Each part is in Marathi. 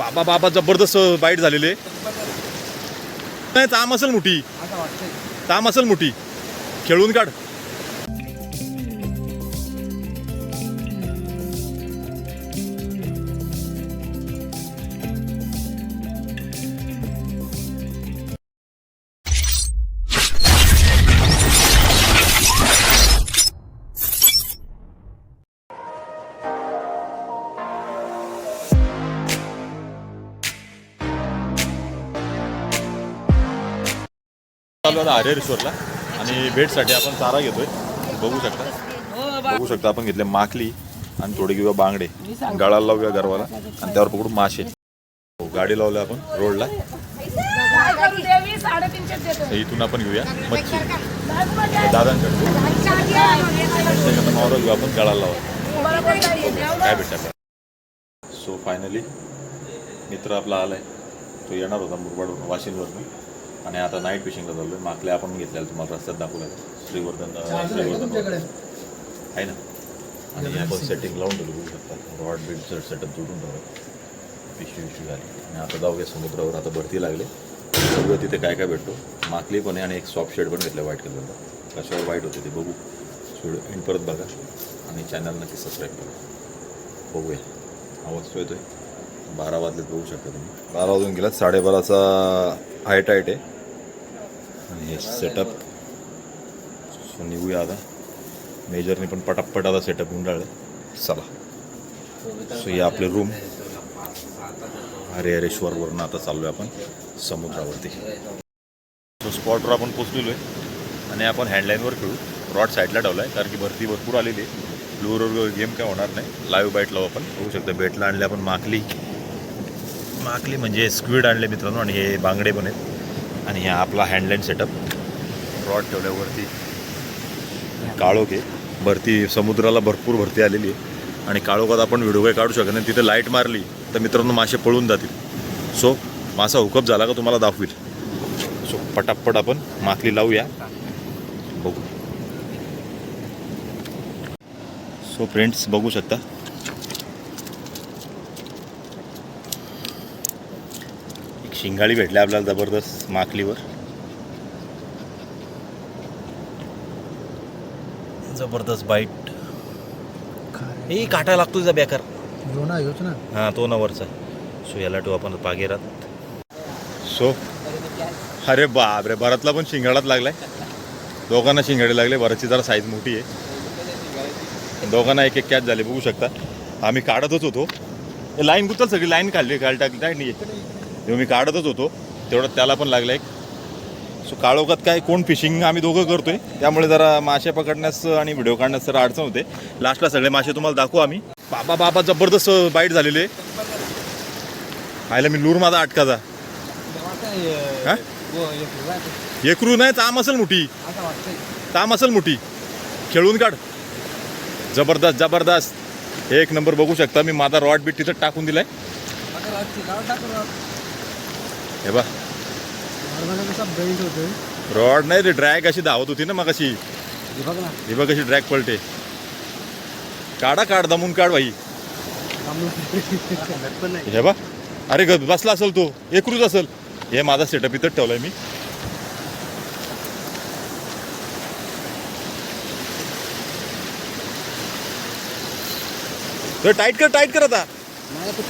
बाबा बाबा जबरदस्त बाईट झालेले नाही ताम असेल मोठी. ताम असेल मोठी. खेळून काढ. आलो आता हरिहरेश्वरला आणि भेटसाठी आपण चारा घेतोय. बघू शकता. बघू शकता आपण घेतले माकली आणि थोडे किंवा बांगडे. गळाला लावूया गरवाला आणि त्यावर पकडू मासे. हो, गाडी लावल्या आपण रोडला. इथून आपण घेऊया मच्छी. दादांकडून मावरा घेऊ आपण गळाला लावा. काय भेटा सो फायनली मित्र आपला आलाय. तो येणार होता मुरबाडवरून वाशिंदवरून आणि आता नाईट फिशिंगला चाललोय. मागल्या आपण घेतलेलं तुम्हाला रस्त्यात दाखवलं श्रीवर्धन श्रीवर्धन आहे ना. आणि आपण सेटिंग लावून दिलं बघू शकता. रॉड बीट सेटअप जोडून ठेवलं. पिशवी पिशवी झाली. आणि आता जाऊया समुद्रावर. आता भरती लागले. सगळं तिथे काय काय भेटतो. माकली पण आहे आणि एक सॉफ्ट शेड पण घेतलं व्हाईट कलरचा कशावर व्हाईट होते ते बघू. व्हिडिओ एंड परत बघा. आणि चॅनल नक्की सबस्क्राईब करा. बघूया. आवाज तो येतोय. बारा वाजलेत बघू शकता तुम्ही. बारा वाजून गेला साडेबाराचा हाय टाईट आहे आणि हे सेटअप सो निघूया आता. मेजरने पण पटापट आता सेटअप गुंडाळलं चला. सो हे आपले रूम हरिहरेश्वरवरून आता चाललो आहे आपण. समुद्रावरती. सो स्पॉटवर आपण पोचलेलो आहे आणि आपण हँडलाईनवर खेळू. रॉड साईडला ठेवला आहे कारण की भरती भरपूर आलेली आहे. लूरवर गेम काय होणार नाही. लाईव्ह बाईट लावू आपण. बघू शकतो. बेटला आणले आपण माकली. माकली म्हणजे स्क्विड आणले मित्रांनो आणि हे बांगडे पण आहेत. आणि हा आपला हँडलाईन सेटअप रॉड ठेवल्यावरती. काळोख आहे. भरती समुद्राला भरपूर भरती आलेली आहे. आणि काळोखात आपण व्हिडिओ काही काढू शकत नाही. तिथे लाइट मारली तर मित्रांनो मासे पळून जातील. सो मासा हुकअप झाला का तुम्हाला दाखवील. सो पटापट आपण माकली लावूया. बघू. सो फ्रेंड्स बघू शकता. शिंगाळी भेटली आपल्याला जबरदस्त माकलीवर. जबरदस्त बाईट हे काटा लागतो तिचा बेकार. घेऊ ना घेऊच ना. हां तो नवरचा सो याला टू आपण पागेरात सो अरे बाप रे भरतला पण शिंगाडात लागलाय. दोघांना शिंगाडे लागले भरतची जरा साईज मोठी आहे. दोघांना एक एक कॅच झाले बघू शकता. आम्ही काढतच होतो. हे लाईन गुतल सगळी लाईन काढली काढ टाकली नाही तेव्हा मी काढतच होतो तेवढं त्याला पण लागलं एक. सो काळोखात काय कोण फिशिंग आम्ही दोघं करतोय. त्यामुळे जरा मासे पकडण्यास आणि व्हिडिओ काढण्यास जरा अडचण होते. लास्टला सगळे मासे तुम्हाला दाखवू आम्ही. बाबा बाबा जबरदस्त बाईट झालेले. आयला मी लूर माझा अटकाचा एकरू नाही ताम असेल मोठी. ताम असेल मोठी. खेळून काढ. जबरदस्त जबरदस्त. एक नंबर बघू शकता मी माझा रॉड बीट तिथं टाकून दिलाय. हे बा कसा बेल्ट होतोय रॉड नाही रे ड्रॅग अशी धावत होती ना मग अशी हे बघ ना हे बघ कशी ड्रॅग पलटे. काढा काढ दमून काढ भाई पण नाही हे बा अरे ग बसला असेल तो. एकरूच असेल. हे माझा सेटअप इथंच ठेवलाय मी. टाईट कर टाईट कर आता. नाही तो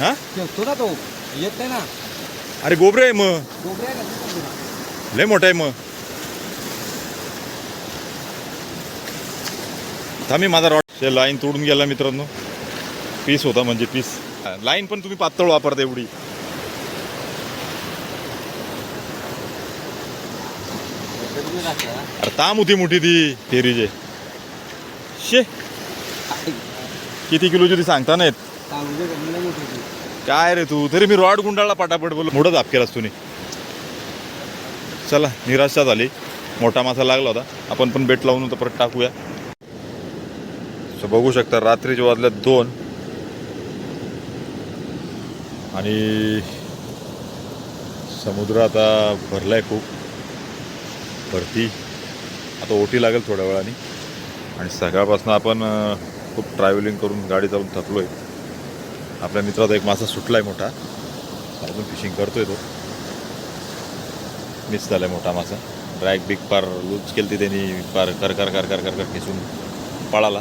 हा? ठेवतो ना तो. येत नाही ना. अरे गोबरे आहे मग. का? लय मोठा आहे मग. थांबी माझा रॉड लाईन तोडून गेला मित्रांनो. पीस होता म्हणजे पीस लाईन पण तुम्ही पातळ वापरता एवढी. अरे ताम होती मोठी ती फेरीचे शे. किती किलोची ती सांगता नाहीत. मोठी. काय रे तू? तरी मी रॉड गुंडाळला पटापट बोललो. मोठा दाप केलास तुम्ही चला निराशा झाली. मोठा मासा लागला होता. आपण पण बेट लावून होता परत टाकूया. सो बघू शकता रात्रीचे वाजल्यात दोन. आणि समुद्र आता भरला आहे खूप. भरती. आता ओटी लागेल थोड्या वेळाने. आणि सकाळपासून आपण खूप ट्रॅव्हलिंग करून गाडी चालून थकलो आहे आपल्या मित्राचा एक मासा सुटला आहे मोठा. अजून फिशिंग करतोय तो. मिस झालाय मोठा मासा. ड्रॅग बिग पार लूज केली त्यांनी पार कर कर कर कर कर कर खेचून पळाला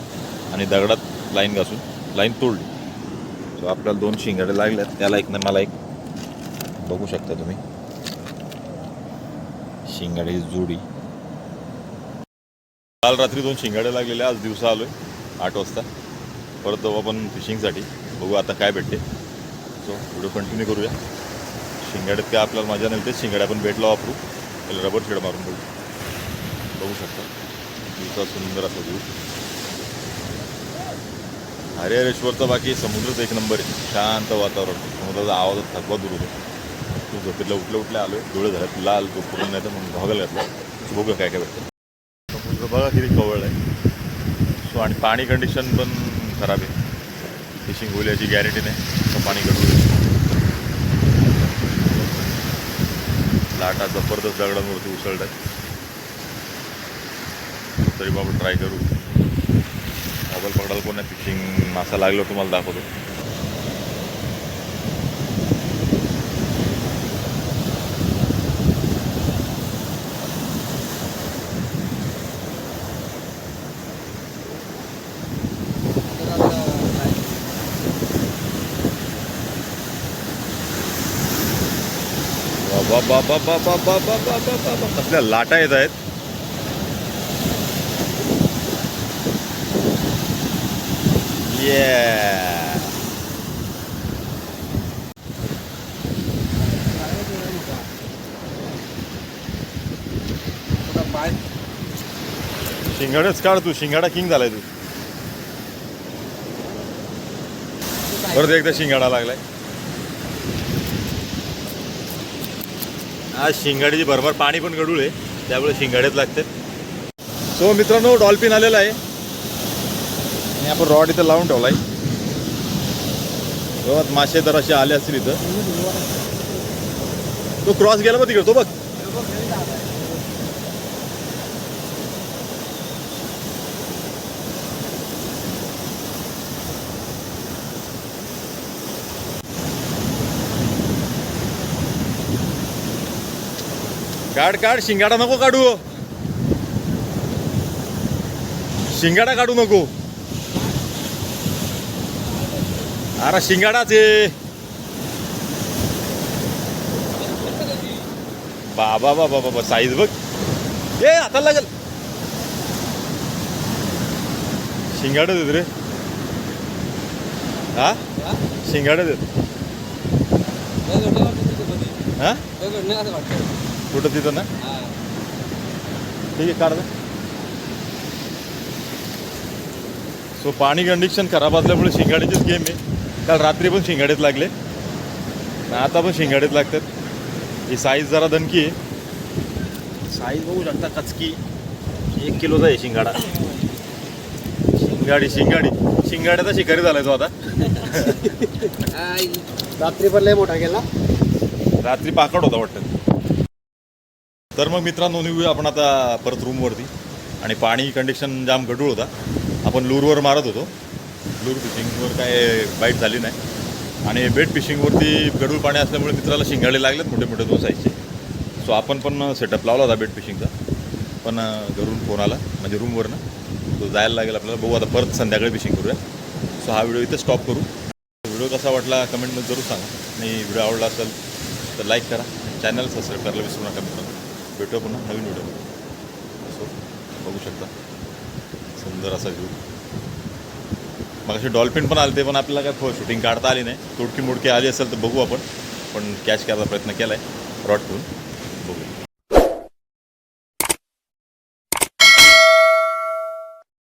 आणि दगडात लाईन घासून लाईन तोडली. सो आपल्याला दोन शिंगाडे लागल्यात. त्याला एक नाही मला एक. बघू शकता तुम्ही. शिंगाडी जोडी. काल रात्री दोन शिंगाडे लागलेले आज दिवसा आलोय आठ वाजता. परत जाऊ आपण फिशिंगसाठी बघू आता काय भेटते. सो व्हिडिओ कंटिन्यू करूया. शिंगाड्यात काय आपल्याला मजा नाही तेच शिंगाड्या आपण भेटला वापरू. त्याला रबर शेड मारून बघू. बघू शकता. दिवसा सुंदर असा व्ह्यू हरिहरेश्वरचा बाकी समुद्रच एक नंबर आहे. शांत वातावरण. समुद्राचा आवाजात थकवा दूर होतो. तू झोपेतला उठल्या उठल्या आलोय. डोळे झाल्यात लाल तो पूर्ण नाही तर म्हणून भागायला घातला सो बघूया काय काय भेटतं. समुद्र बघा किती कवळ आहे. सो आणि पाणी कंडिशन पण खराब आहे. फिशिंग होईल याची गॅरंटी नाही पाणी कडून लाटा जबरदस्त दगडांवरती उसळत आहेत तरी बाबा ट्राय करू. मोबाईल पकडायला कोण नाही? फिशिंग मासा लागलो तुम्हाला दाखवतो. बा बा बा बा बा बा बा बा बा बा बा कसल्या लाटा येत आहेत शिंगाडच काढ तू शिंगाडा किंग झालाय तू परत एकदा शिंगाडा लागलाय आज शिंगाड्याची भरभर पाणी पण गडूळ आहे. त्यामुळे शिंगाड्यात लागते. सो मित्रांनो डॉल्फिन आलेला आहे. आणि आपण रॉड इथं लावून ठेवलाय. तेव्हा मासे तर असे आले असतील इथं. तो क्रॉस गेला मग तिकडे तो बघ. काढ काढ शिंगाडा नको काढू. शिंगाडा काढू नको. अरे शिंगाडाच आहे. बाबा बाबा बाबा साईज बघ. ए आता लागल. शिंगाडा देत रे. हा? शिंगाडा देत. हा? कुठं तिथं ना. ठीक आहे काढ. सो पाणी कंडिशन खराब असल्यामुळे शिंगाडीचेच गेम आहे. काल रात्री पण शिंगाडीत लागले. आता पण शिंगाडीत लागतात. ही साईज जरा दणकी आहे. साईज बघू शकता कचकी. एक किलोचा आहे शिंगाडा. शिंगाडी शिंगाडी. शिंगाड्याचा शिकारी झालाय तो आता. रात्री पण लय मोठा गेला रात्री पाकड होता वाटतं. तर मग मित्रांनो निघूया आपण आता परत रूमवरती आणि पाणी कंडिशन जाम गडूळ होता. आपण लूरवर मारत होतो. लूर फिशिंगवर काय बाईट झाली नाही. आणि बेट फिशिंगवरती गडूळ पाणी असल्यामुळे मित्राला शिंगाडे लागलेत मोठे मोठे दोन साईजचे सो आपण पण सेटअप लावला होता बेट फिशिंगचा पण घरून फोन आला म्हणजे रूमवरनं तो जायला लागेल आपल्याला. बघू आता परत संध्याकाळी फिशिंग करूया. सो हा व्हिडिओ इथं स्टॉप करू. व्हिडिओ कसा वाटला कमेंटमध्ये जरूर सांगा. आणि व्हिडिओ आवडला असेल तर लाईक करा. चॅनल सबस्क्राईब करायला विसरू नका मित्रांनो. भेटूया पुन्हा नवीन व्हिडिओ असो बघू शकता. सुंदर असा व्ह्यू मग असे डॉल्फिन पण आले ते पण आपल्याला काय शूटिंग काढता आली नाही. तुडकी मुडकी आली असेल तर बघू आपण. पण कॅच करायचा प्रयत्न केला आहे रॉड ठेवून